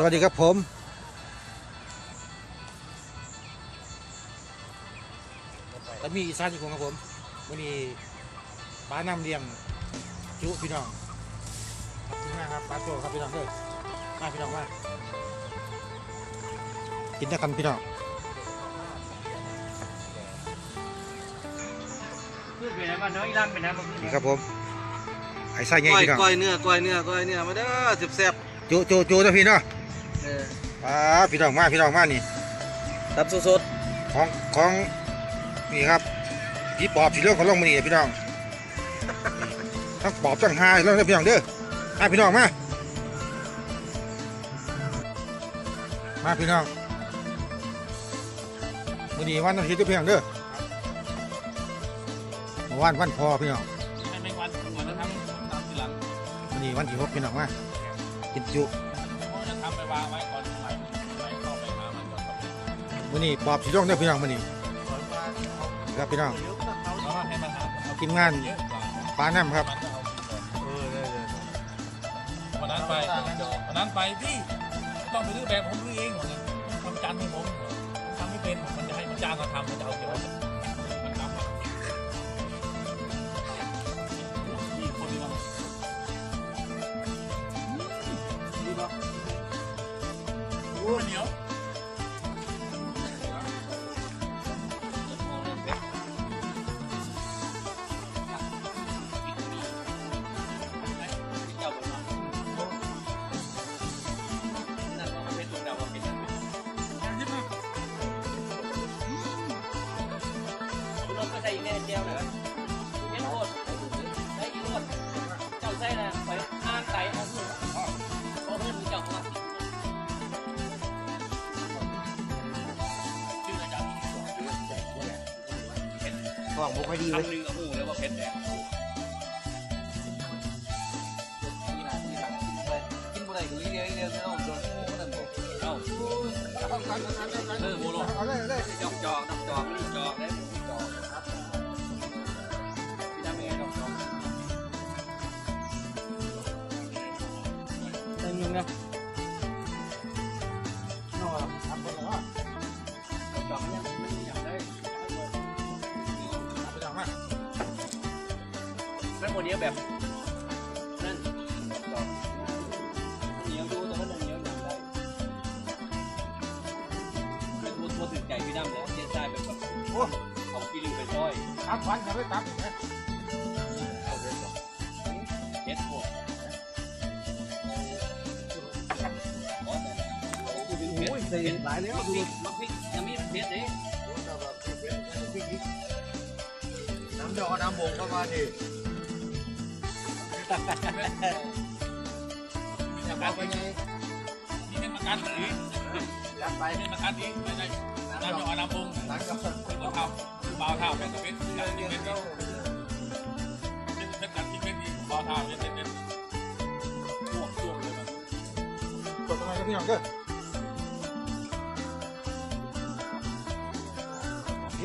สวัสดีครับผมตะมีอีสานอยู่คงครับผมวันนี้ป้าน้ำเลี้ยงจุพี่น้องขอบคุณมากครับป้าโจครับพี่น้องเด้อมาพี่น้องมากินด้วยกันพี่น้องพูดไปแล้วว่าน้อยร่ำไปนะบางทีนี่ครับผมไอ้ไส้ใหญ่ก้อยพี่น้องก้อยเนื้อก้อยเนื้อก้อยเนื้อมาเด้อสิบแซ่บ จุจุจุนะพี่เนาะเออป้าพี่น้องมาพี่น้องมานี่ตับสดของของนี่ครับพี่ปอบสีเหลืองของลงมานี่พี่น้องนี่ทั้งปอบทั้งหายแล้วนะพี่น้องเด้อมาพี่น้องมามาพี่น้องวันนี้วันอาทิตย์เด้อพี่น้องเด้อเมื่อวานวันพอพี่น้องไม่ไม่วันวันจะทำทำทีหลังวันนี้วันที่หกพี่น้องมากินจุเพราะ จะทำไปวางไว้ก่อนใหม่ไปเข้าไปหามันก่อนวันนี้ปอบสีเหลืองเด้อพี่น้องวันนี้ครับพี่น้องเพราะว่าให้มันหาเอาทีมงานเยอะกว่าปลาน้ำครับมันจะเอาๆเออได้เลยวันนั้นไปวันนั้นไปพี่ต้องไปรื้อแบบผมรื้อเองทำจานให้ผมผมทำไม่เป็นมันจะให้มันจ้างมาทำมันจะเอาเกี่ยว โหนียวกล้องบ่ค่อยดีเลยคำหนึ่งก็หูแล้วว่าเพชรเนี่ยกินบ่ได้ก็เลี้ยงเลี้ยงเอาจนบ่ได้บ่เอ้าเออโมโลเอาเลยเลยดอกจอกดอก แม่โมเดลแบบนั่นดอกเหนียวดูแต่ว่าเหนียวยากได้เป็นตัวตัวถึงใจพี่ดำแล้วเจ๊ได้แบบแบบโอ้เอากิริวไปซอยตับควันกันเลยตับนะเจ็ดหมดโอ้ยใส่หลายแล้วมักพริกมักพริกยังมีเผ็ดเด้น้ำดอกน้ำบงเข้ามาดิ มีประกันไปไงมีเป็นประกันหรือยัดไปเป็นประกันอีกไม่ใช่น้ำยาน้ำบุ้งหลังก็คือคนทำคือเบาเท่าเป็นกระเป็นกันที่เป็นเป็นกันที่เป็นอีกเบาเท่าเป็นเป็นเป็นช่วงช่วงเลยมันกดทำไมครับพี่น้องเด้อโอเ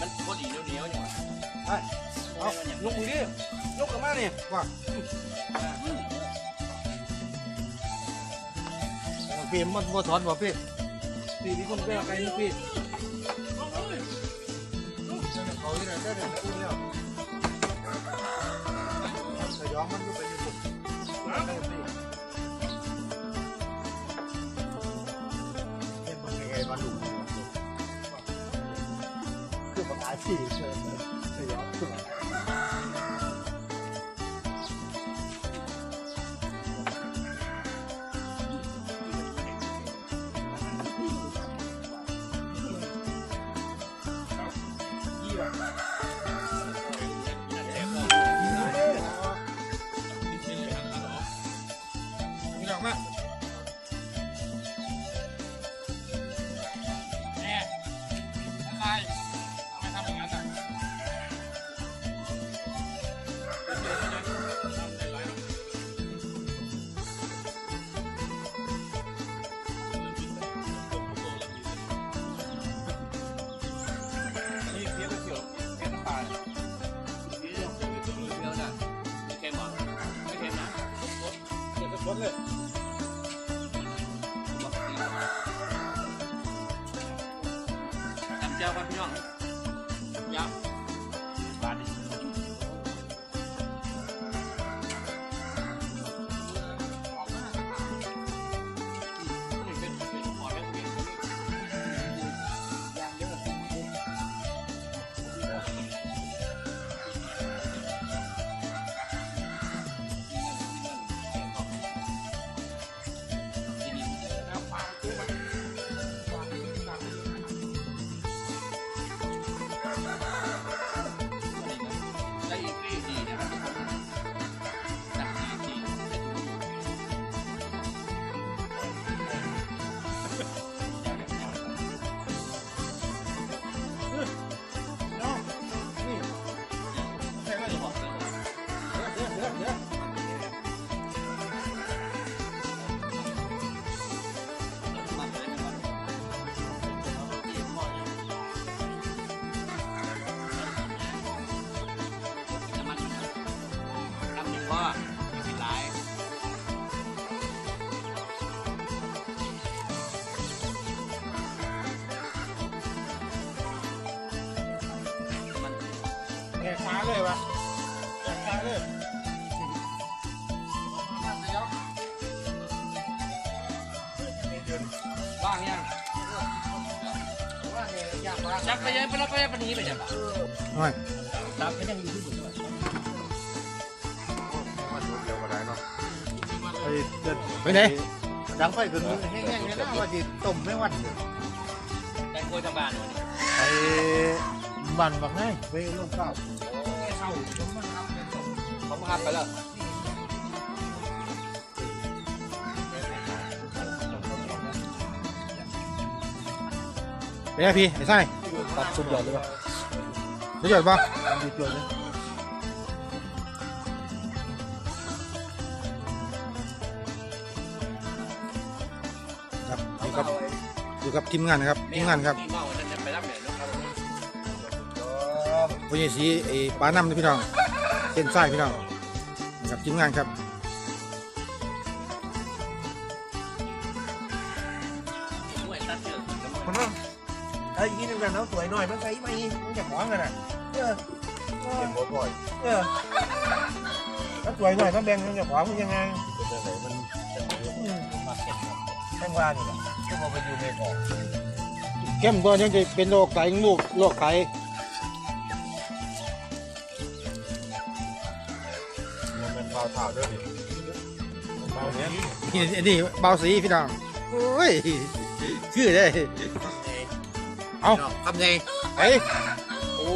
มันพอดีเหนียวๆอย่างเอายกมือดิยกกันมาเนี่ยว่าพี่มันบ่สอนบ่พี่พี่มีคนไปเอาไปนี่พี่เขาที่ไหนได้เดี๋ยวอุ้ยแล้วสยองมันก็เป็นอยู่ คือป เลยจำเจ้าครับพี่น้อง แหกขาเลยวะแหกขาเลยว่างยังว่าเนี่ยยากมากจับไปยังไปแล้วไปปนี้ไปจังบน้อยจับไปยังอยู่ที่สุดเลยเดียวมาได้เนาะไอ้เด็ดไปไหนดังไฟขึ้นแห้งๆเนี่ยนะว่าจิต้มไม่วันได้กล้วยทำบ้านวันนี้ไอ้บันบักไงไปลงข้าว ผมทำไปแล้วไปไหนพี่ไอ้ไส้ตัดสุดยอดเลยป่ะรู้จักปะดีตัวเลยครับอยู่กับอยู่กับทีมงานนะครับทีมงานครับ พญสีไอ้ปลาน้ำนี่พี่น้องเส้นไส้พี่น้องนะครับทีมงานครับด้วยตัดเชือกมันว่าไอ้ยี่นึงกันเอาสวยหน่อยมันใส่ไม่มันจะขวางกันอะเออเก็บบ่อยเออถ้าสวยหน่อยต้องแบ่งมันจะขวางมันยังไงมันแบ่งว่านี่แหละที่พอไปอยู่ในของเข้มตัวนี้จะเป็นโรคไตลูกโรคไต นี้ยนี่อันนี้เบาสีพี่น้องโอ้ยชื่อได้เอาทำไงไปโอ้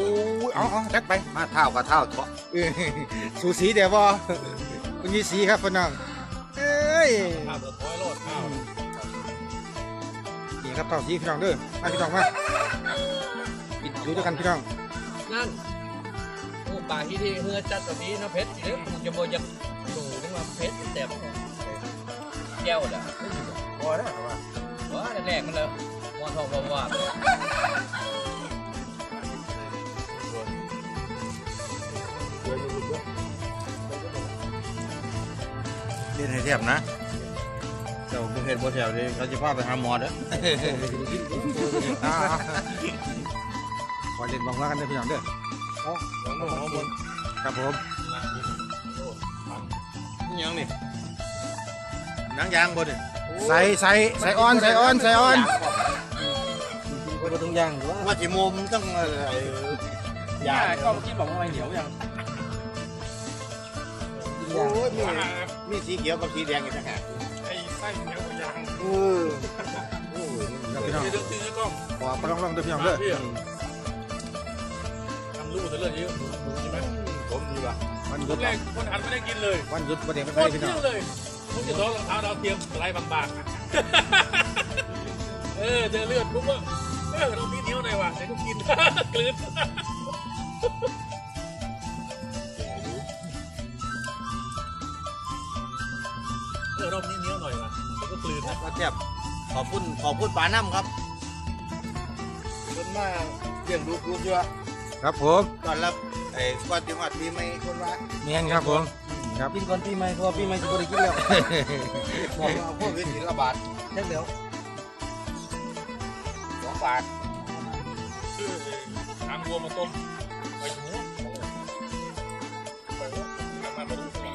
ยเอาเอาจัดไปมาเท่ากับเท่าเถาะเออสูสีเดี๋ยวบอคุณยีสีครับพี่น้องเอ้ยข้าวเดือดร้อยโลดข้าวนี่ครับเต่าสีพี่น้องเด้อมาพี่น้องมาดูด้วยกันพี่น้องนั่นโอ้ป่าที่ที่เฮือจัดแบบนี้นะเพชรเดี๋ยวผมจะบอกจะดูนึกว่าเพชรแต่ แก้วแหละพอแล้วว่าว่าแรกมันเลยมอทองว่าเรียนให้แทบนะเจ้าบุเห็นบ่แถวนี้เขาจะพาไปหาหมอเด้ออ่าขอเล่นบอลว่ากันเด้อพี่น้องเด้อน้องน้องบนครับผมนี่ยังนี่ หนังยางบนนี่ใส่ใส่ใส่ออนใส่ออนใส่ออนบนตรงยางว่าจิโมมนต้องอะไรยาก็เมื่อกี้บอกว่าไม่เหนียวยังโอ้ยมีมีสีเขียวกับสีแดงอีกต่างหากไอ้ไส้เหนียวยังเออโอ้ยครับพี่น้องเรื่องที่กล้องขอประลองลองเด้อพี่น้องเด้อทำลูกแต่เรื่องนี้ใช่ไหมผมดีว่ะวันหคยุดนแรกคนหันไม่ได้กินเลยวันหยุดวันเด็กโคไม่ตรได้พี่น้เที่อย งงเลยผมจะท้องรองเท้าดาวเทียมสไลด์บางๆ เออเจอเลือดปุ๊บว่าเออเรามีนิ้วหน่อยว่ะเดี๋ยวก็กิน กลืนเออรอบนี้นิ้วหน่อยว่ะเดี๋ยวก็กลืนนะก็แทบขอบคุณขอบคุณปาน้ำครับคนมาเลี้ยงดูดูเยอะครับผมตอนรับไอ้ก่อนจังหวัดปีใหม่คนว่าเมียนครับผมอ ครับ กินก่อนปีใหม่เพราะว่าปีใหม่จะบ่ได้กินแล้วบอกว่าโควิดระบาดแค่เดียวสองบาททางวัวมาต้มไปหูไปหูทำมามาดูสิ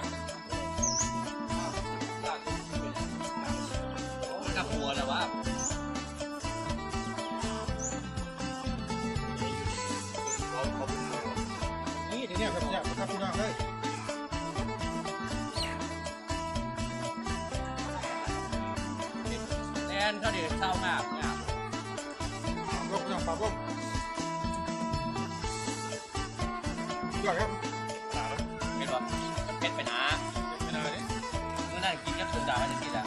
กับหัวแต่ว่านี่เดี๋ยวเนี่ยครับเนี่ยครับพี่น้องเลย เศร้างาบงาบลงพี่น้องปากลงยอดครับเป็นแบบเผ็ดไปหนาไม่ได้เนี่ยเมื่อนั่งกินกับสุดาจะกินอะ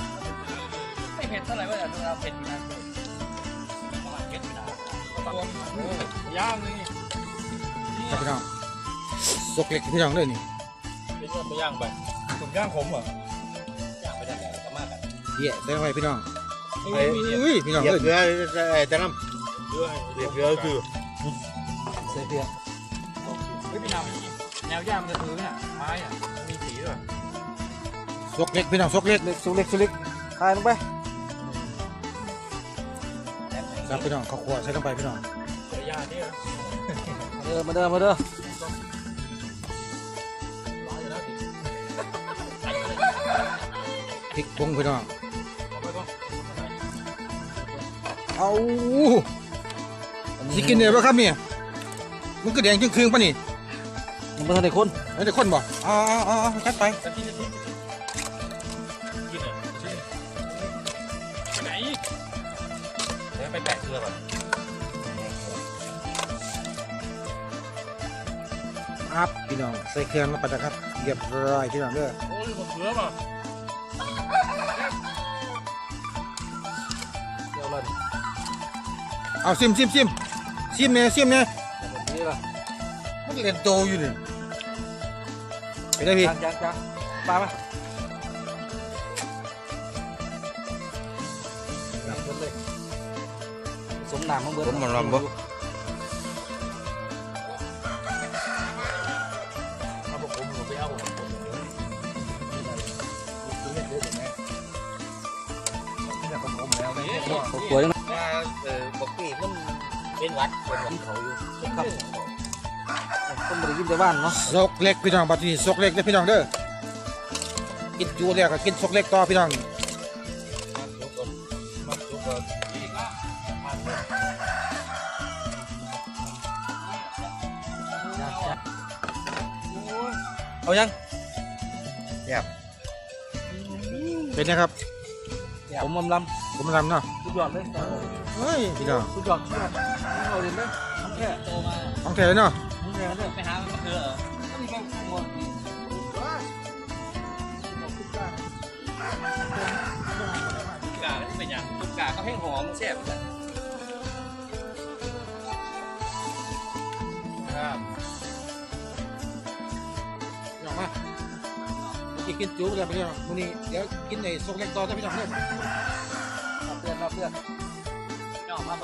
ไม่เผ็ดเท่าไหร่ว่าแต่เราเผ็ดอยู่นะประมาณเผ็ดไปหนาย่างนี่ครับพี่น้องสกเล็กพี่น้องเลยนี่เป็นย่างไปย่างไปผมย่างขมเหรออยากไปได้แล้วก็มากกันเหี้ยใส่ลงไปพี่น้อง อุ้ยพี่น้องเหยียเลบยเรือแต่น้เดือยำเหยียบเรือคือใส่เพียเฮ้ยพี่นำแนวย่ามันจะถือเนี่ยไม้อะมีสีด้วยสกเล็กพี่น้องสกเล็กเล็กสุเล็กสุเล็กทายลงไปครับพี่น้องข้าวคั่วใส่ลงไปพี่น้องยาเด้อมาเด้อมาเด้อพริกผงพี่น้อง เอาสิกินเนี่ยป่ะครับเนี่ยมันก็แดงจึงคืนป่ะนี่ยังไม่ทันได้คนไม่ได้คนบ่อ๋ออ๋ออ๋อจัดไปจะกินจะกินกินเหรอจะกินไปไหนเดี๋ยวไปแปะเกลือก่อนครับพี่น้องใส่เครื่องลงไปนะครับเรียบร้อยพี่น้องเด้อโอ้ยมะเขือป่ะ เอาซิมซิมซิมซิมเนี่ยซิมเนี่ยนี่ล่ะมันเล่นโตอยู่นี่ไปได้พี่จางจางจางปลาปะนับเบิดเลยสมน้ำมันเบิดผมมันลำบ่เเป็นวัดเป็นวัดเขาอยู่ครับต้นบริกินแต่บ้านเนาะซกเล็กพี่น้องบัดนี้ซกเล็กเด้อพี่น้องเด้อกินจูแล้วก็กินซกเล็กต่อพี่น้องมันจุกก่อนเอายังเป็นนะครับ ผมมำลผมทำเนาะำสุดยอดเลยเฮ้ยพี่น้องสุดยอดสุดยอด เอาเรียนเลยน้ำแค่โตมาของแท้เลยเนาะน้ำแค่เนี่ยไปหามันเคือนี่ก็หัวกาเป็นอย่างตุกกาก็ให้หอมแซ่บกันครับพี่น้องมาเมื่อกี้กินจูแล้วพี่น้องมื้อนี้เดี๋ยวกินไอ้ซกเล็กต่อเด้อพี่น้องเด้อรับเพื่อนรับเพื่อนย่อมา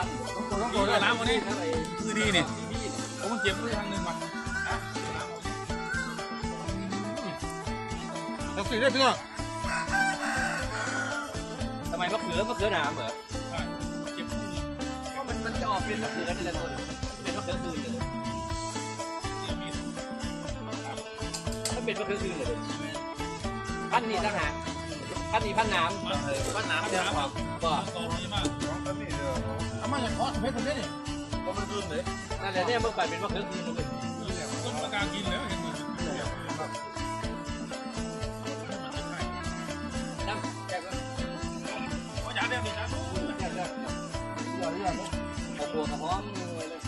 อ้ยเป็นลมควันนี่ก็ล้างวันนี้คือดีนี่ผมมันเจ็บด้วยทางหนึ่งมาต้องสิเด้อพี่น้องทำไมมะเขือมะเขือหนามเหรอเจ็บก็มันมันจะออกเป็นมะเขือนี่แหละตัวเป็นมะเขือคืนเลยมันเป็นมะเขือคืนเลยพันนี้ต่างหากพันนี้พันน้ำมาเลยว่าน้ำเดี๋ยวน้ำออก มาจากคอสเพชรคนนี้นี่ก็มันขึ้นเลยนั่นแหละเนี่ยเมื่อก่อนเป็นมะเขือคืนเลยต้นประกากินแล้วเห็นไหมน้ำแกก็ว่าอยากได้ไหมครับเอาตัวกระห้อมเลย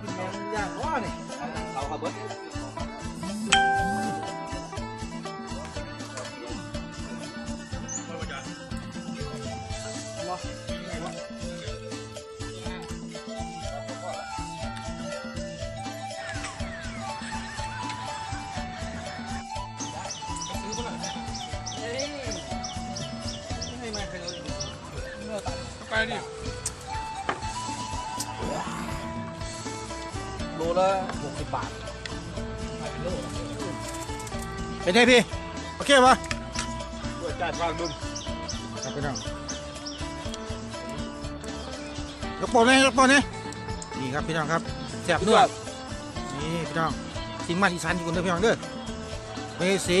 กินแมงย่างว่านี่เขาขับรถ ดิโลละหกสิบบาทเป็นไงพี่ โอเคปะตัวจ่ายฟังมึงครับพี่น้องยกโปนเลยยกโปนเลยนี่ครับพี่น้องครับแซ่บเนื้อนี่พี่น้องสิ่งมันอีสานที่คุณเด้อพี่น้องเด้อเมสี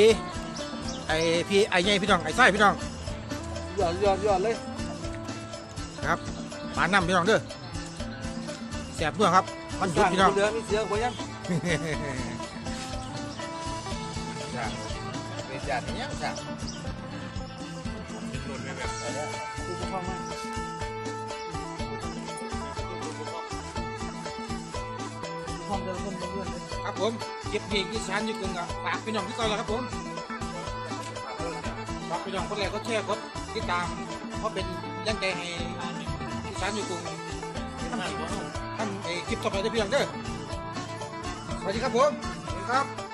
ไอพี่ไอใหญ่พี่น้องไอไส้พี่น้องยอดยอดยอดเลย ครับปลาน้ำพี่น้องเด้อแซ่บเนื้อครับมันหยุดพี่น้องเรือมีเสือคนยังเป็นจานนี้ยังจ้ะดูจะฟังไหมห้องเดิมคนเพื่อนเลยครับผมเก็บเพลงอีสานอยู่กึ่งกับฝากพี่น้องที่ก่อนแล้วครับผมฝากพี่น้องคนแรกก็แชร์กดติดตามเพราะเป็น ยังใจให้อีสานอยู่กรุงทำไอ้คลิปต่อไปได้เพียงเด้อสวัสดีครับผมสวัสดีครับ